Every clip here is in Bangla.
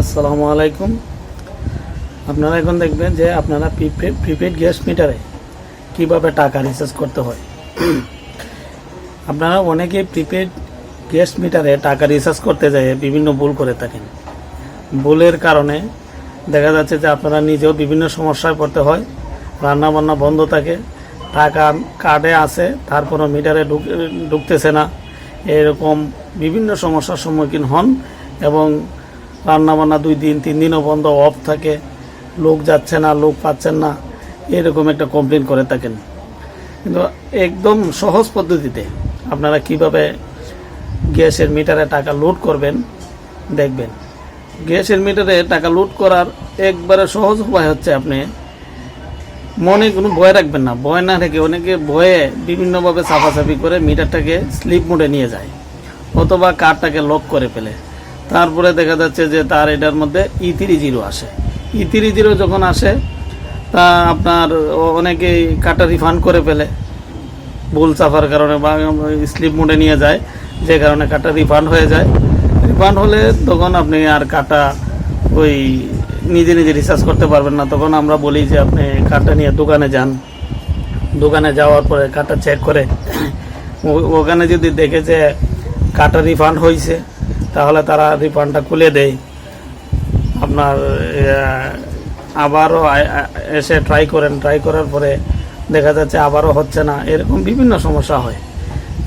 আসসালামু আলাইকুম। আপনারা এখন দেখবেন যে আপনারা প্রিপেড প্রিপেড গ্যাস মিটারে কীভাবে টাকা রিচার্জ করতে হয়। আপনারা অনেকে প্রিপেড গ্যাস মিটারে টাকা রিচার্জ করতে যায় বিভিন্ন ভুল করে থাকেন। ভুলের কারণে দেখা যাচ্ছে যে আপনারা নিজেও বিভিন্ন সমস্যায় পড়তে হয় রান্না বান্না বন্ধ থাকে, টাকা কার্ডে আছে, তারপরও মিটারে ঢুক, ঢুকতেছে না, এরকম বিভিন্ন সমস্যার সম্মুখীন হন এবং রান্নাবান্না দুই দিন, তিন দিনও বন্ধ অফ থাকে। লোক যাচ্ছে না, লোক পাচ্ছেন না। এরকম একটা কমপ্লেন করে থাকেন। কিন্তু একদম সহজ পদ্ধতিতে আপনারা কীভাবে গ্যাসের মিটারে টাকা লোড করবেন, দেখবেন। গ্যাসের মিটারে টাকা লোড করার একবারে সহজ উপায় হচ্ছে আপনি মনে কোনো ভয় রাখবেন না। ভয় না রেখে অনেকে ভয়ে বিভিন্নভাবে সাফাসাফি করে মিটারটাকে স্লিপ মোডে নিয়ে যায়। অথবা কারটাকে লক করে ফেলে। তারপরে দেখা যাচ্ছে যে তার এটার মধ্যে ই থ্রি জিরো আসে। ই থ্রি জিরো যখন আসে, তা আপনার অনেকেই কাটা রিফান্ড করে ফেলে। ভুল চাপার কারণে বা স্লিপ মোডে নিয়ে যায়, যে কারণে কাটা রিফান্ড হয়ে যায়। রিফান্ড হলে তখন আপনি আর কাটা ওই নিজে নিজে রিচার্জ করতে পারবেন না। তখন আমরা বলি যে আপনি কাটা নিয়ে দোকানে যান। দোকানে যাওয়ার পরে কাটা চেক করে। ওখানে যদি দেখে যে কাটা রিফান্ড হয়েছে তাহলে তারা রিফান্ডটা খুলে দেয়। আপনার আবারও এসে ট্রাই করেন ট্রাই করার পরে দেখা যাচ্ছে আবারও হচ্ছে না। এরকম বিভিন্ন সমস্যা হয়।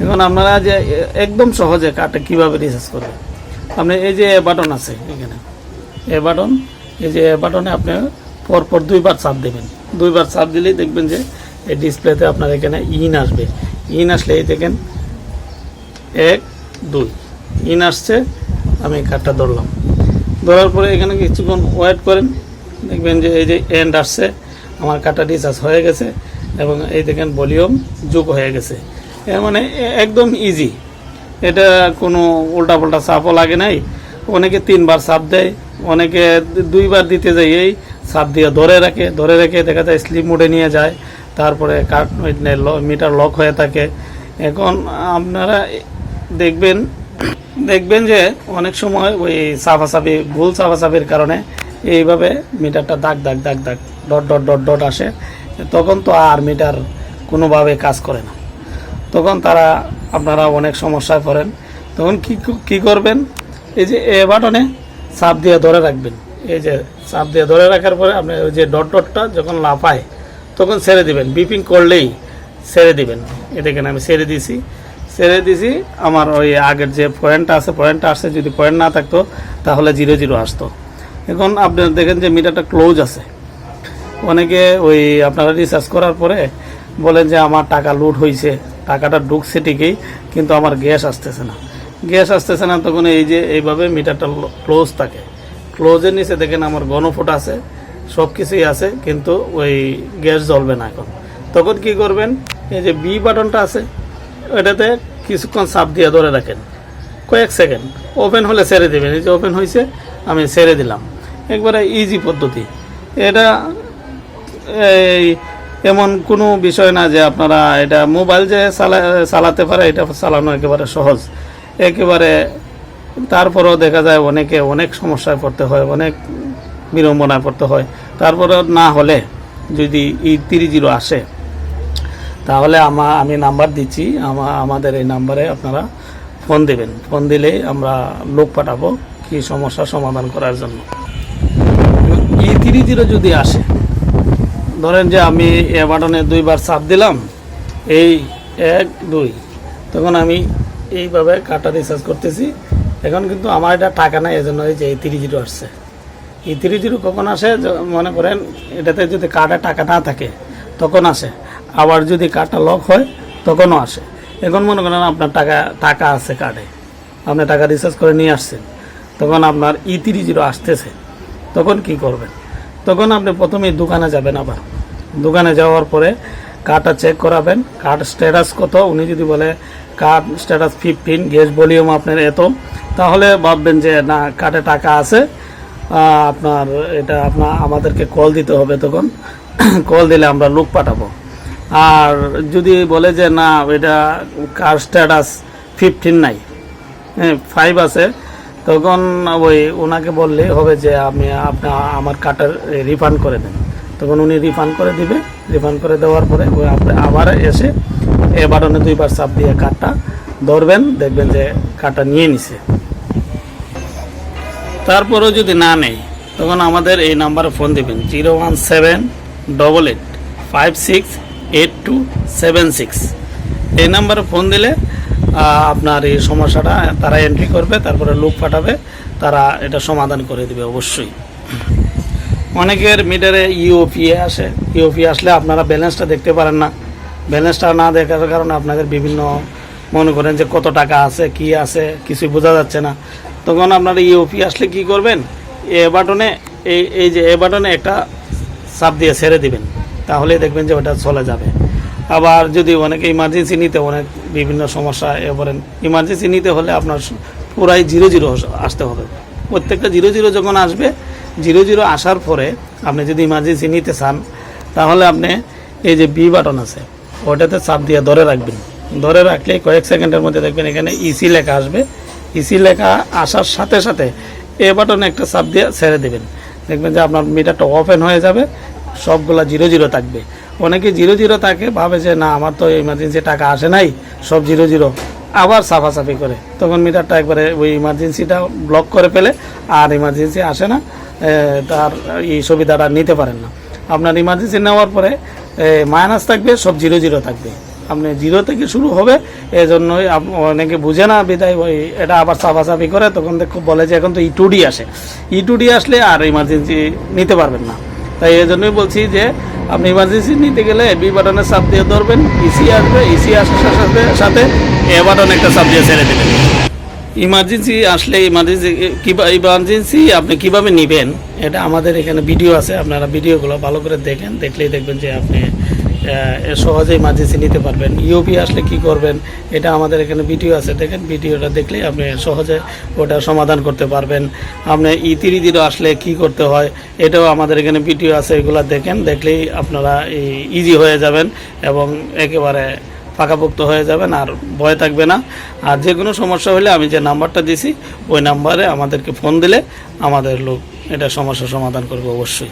এখন আপনারা যে একদম সহজে কার্ডটা কীভাবে রিচার্জ করবেন? আপনি এই যে বাটন আছে এখানে। এ বাটন এই যে বাটনে আপনি পরপর দুইবার চাপ দেবেন। দুইবার চাপ দিলেই দেখবেন যে এই ডিসপ্লেতে আপনার এখানে ইন আসবে। ইন আসলে এই দেখেন, এক, দুই। ইন আসছে আমি কাঠটা ধরলাম। ধরার পরে এখানে কিছুক্ষণ ওয়েট করেন। দেখবেন যে এই যে এন্ড আসছে, আমার কার্ডটা রিচার্জ হয়ে গেছে এবং এই দেখেন ভলিউম যোগ হয়ে গেছে। এর মানে একদম ইজি এটা কোনো উল্টা উল্টাপাল্টা চাপও লাগে নাই। অনেকে তিনবার চাপ দেয়, অনেকে দুইবার দিতে যায়, এই চাপ দিয়ে ধরে রাখে। ধরে রেখে দেখা যায় স্লিপ মোডে নিয়ে যায়। তারপরে কার্ড মিটার লক হয়ে থাকে। এখন আপনারা দেখবেন দেখবেন যে অনেক সময় ওই সাফাসাফি, ভুল সাফাসাফির কারণে এইভাবে মিটারটা দাগ দাগ দাগ দাগ, ডট ডট ডট ডট আসে। তখন তো আর মিটার কোনোভাবে কাজ করে না। তখন তারা, আপনারা অনেক সমস্যায় পড়েন। তখন কি কি করবেন? এই যে এ বাটনে চাপ দিয়ে ধরে রাখবেন। এই যে চাপ দিয়ে ধরে রাখার পরে আপনি ওই যে ডট, ডটটা যখন লাফায়, তখন ছেড়ে দিবেন। বিপিং করলেই ছেড়ে দিবেন। এ দেখেন আমি ছেড়ে দিছি ছেড়ে দিছি। আমার ওই আগের যে পয়েন্টটা আছে পয়েন্টটা আসছে, যদি পয়েন্ট না থাকতো, তাহলে জিরো জিরো আসতো। এখন আপনি দেখেন যে মিটারটা ক্লোজ আছে। অনেকে ওই আপনারা রিচার্জ করার পরে বলেন যে আমার টাকা লুট হয়েছে টাকাটা ঢুকছে ঠিকই, কিন্তু আমার গ্যাস আসতেছে না। গ্যাস আসতেছে না, তখন এই যে এইভাবে মিটারটা ক্লোজ থাকে। ক্লোজের নিচে দেখেন আমার গণফুট আছে সব কিছুই আছে, কিন্তু ওই গ্যাস জ্বলবে না এখন। তখন কি করবেন? এই যে বি বাটনটা আছে ওইটাতে কিছুক্ষণ চাপ দিয়ে ধরে রাখেন। কয়েক সেকেন্ড। ওপেন হলে ছেড়ে দেবেন। এই যে ওপেন হয়েছে আমি ছেড়ে দিলাম। একবারে ইজি পদ্ধতি। এটা এই এমন কোনো বিষয় না যে আপনারা এটা মোবাইল যে চালা, চালাতে পারে, এটা চালানো একেবারে সহজ। একেবারে তারপরেও দেখা যায় অনেকে অনেক সমস্যায় পড়তে হয়, অনেক বিড়ম্বনায় পড়তে হয়। তারপরেও না হলে যদি ই তিরি জিরো আসে তাহলে আমা, আমি নাম্বার দিচ্ছি, আমা, আমাদের এই নাম্বারে আপনারা ফোন দেবেন। ফোন দিলেই আমরা লোক পাঠাবো কি সমস্যার সমাধান করার জন্য। ই থ্রি জিরো যদি আসে, ধরেন যে আমি এ বাটনে দুইবার চাপ দিলাম, এই এক, দুই, তখন আমি এইভাবে কাটা রিচার্জ করতেছি। এখন কিন্তু আমার এটা টাকা নাই এজন্য এই যে এই থ্রি জিরো আসছে। এই থ্রি জিরো কখন আসে? মনে করেন এটাতে যদি কার্ডে টাকা না থাকে, তখন আসে। আবার যদি কার্ডটা লক হয়, তখনও আসে। এখন মনে করেন আপনার টাকা টাকা আছে কার্ডে আপনি টাকা রিচার্জ করে নিয়ে আসছেন। তখন আপনার ই থ্রি জিরো আসতেছে। তখন কি করবেন? তখন আপনি প্রথমেই দোকানে যাবেন আবার। দোকানে যাওয়ার পরে কার্ডটা চেক করাবেন। কার্ড স্ট্যাটাস কত? উনি যদি বলে card status fifteen gas volume আপনার এত। তাহলে ভাববেন যে, না কার্ডে টাকা আছে। আপনার এটা, আপনার, আমাদেরকে কল দিতে হবে তখন। কল দিলে আমরা লোক পাঠাবো। আর যদি বলে যে, না, এটা কার স্ট্যাটাস ফিফটিন নাই। হ্যাঁ ফাইভ আছে। তখন ওই ওনাকে বললে হবে যে, আমি আপনার আমার কার্ডটা রিফান্ড করে দেন। তখন উনি রিফান্ড করে দিবে। রিফান্ড করে দেওয়ার পরে ওই আপনি, আবার এসে এ বাটনে দুইবার চাপ দিয়ে কার্ডটা ধরবেন। দেখবেন যে কার্ডটা নিয়ে নিছে। তারপরেও যদি না নেই তখন আমাদের এই নাম্বারে ফোন দিবেন। Zero one seven double eight five six eight two seven six. এই নাম্বারে ফোন দিলে আপনার এই সমস্যাটা তারা এন্ট্রি করবে, তারপরে লোক পাঠাবে তারা এটা সমাধান করে দিবে অবশ্যই। অনেকের মিটারে ইউপিএ আসে। ইউপিএ আসলে আপনারা ব্যালেন্সটা দেখতে পারেন না। ব্যালেন্সটা না দেখার কারণে আপনাদের বিভিন্ন মনে করেন যে কত টাকা আছে, কি আছে, কিছুই বোঝা যাচ্ছে না। তখন আপনারা ইউপি আসলে কি করবেন? এ বাটনে এই এই যে এ বাটনে একটা চাপ দিয়ে ছেড়ে দিবেন। তাহলেই দেখবেন যে ওটা চলে যাবে। আবার যদি অনেকে ইমার্জেন্সি নিতে, অনেক বিভিন্ন সমস্যা এ বলেন ইমার্জেন্সি নিতে হলে আপনার পুরাই জিরো জিরো আসতে হবে। প্রত্যেকটা জিরো জিরো যখন আসবে জিরো জিরো আসার পরে আপনি যদি ইমার্জেন্সি নিতে চান, তাহলে আপনি এই যে বি বাটন আছে, ওটাতে চাপ দিয়ে ধরে রাখবেন। ধরে রাখলে কয়েক সেকেন্ডের মধ্যে দেখবেন এখানে ইসি লেখা আসবে। ইসি লেখা আসার সাথে সাথে এ বাটনে একটা চাপ দিয়ে ছেড়ে দেবেন। দেখবেন যে আপনার মিটারটা ওপেন হয়ে যাবে। সবগুলা জিরো জিরো থাকবে। অনেকে জিরো জিরো থাকে, ভাবে যে, না, আমার তো ইমার্জেন্সি টাকা আসে নাই, সব জিরো জিরো। আবার সাফাসাফি করে। তখন মিটারটা একবারে ওই ইমার্জেন্সিটা ব্লক করে ফেলে, আর ইমার্জেন্সি আসে না তার এই সুবিধাটা নিতে পারেন না। আপনার ইমার্জেন্সি নেওয়ার পরে মাইনাস থাকবে, সব জিরো জিরো থাকবে। আপনি জিরো থেকে শুরু হবে এই জন্যই অনেকে বুঝে না, বিদায় ওই, এটা আবার সাফাসাফি করে, তখন দেখো বলে যে, এখন তো ই টুডি আসে। ই টুডি আসলে আর ইমার্জেন্সি নিতে পারবেন না। তাই এই জন্যই বলছি যে আপনি ইমার্জেন্সি নিতে গেলে বি বাটনের চাপ দিয়ে ধরবেন ইসি আসবে ইসি আসার সাথে সাথে এ বাটন একটা চাপ দিয়ে ছেড়ে দেবেন। ইমার্জেন্সি আসলে ইমার্জেন্সি ইমার্জেন্সি আপনি কীভাবে নেবেন, এটা আমাদের এখানে ভিডিও আছে, আপনারা ভিডিওগুলো ভালো করে দেখেন, দেখলেই দেখবেন যে আপনি আহ, সহজে ইমার্জেন্সি নিতে পারবেন। ইউপি আসলে কি করবেন এটা আমাদের এখানে ভিডিও আছে দেখেন ভিডিওটা দেখলেই আপনি সহজে ওটা সমাধান করতে পারবেন। আপনি ই তিরি দিরো আসলে কি করতে হয় এটাও আমাদের এখানে ভিডিও আছে এগুলো দেখেন দেখলেই আপনারা ইজি হয়ে যাবেন এবং একেবারে পাকাপোক্ত হয়ে যাবেন আর ভয় থাকবে না। আর যে কোনো সমস্যা হলে আমি যে নাম্বারটা দিছি ওই নাম্বারে আমাদেরকে ফোন দিলে আমাদের লোক এটা সমস্যার সমাধান করবে অবশ্যই।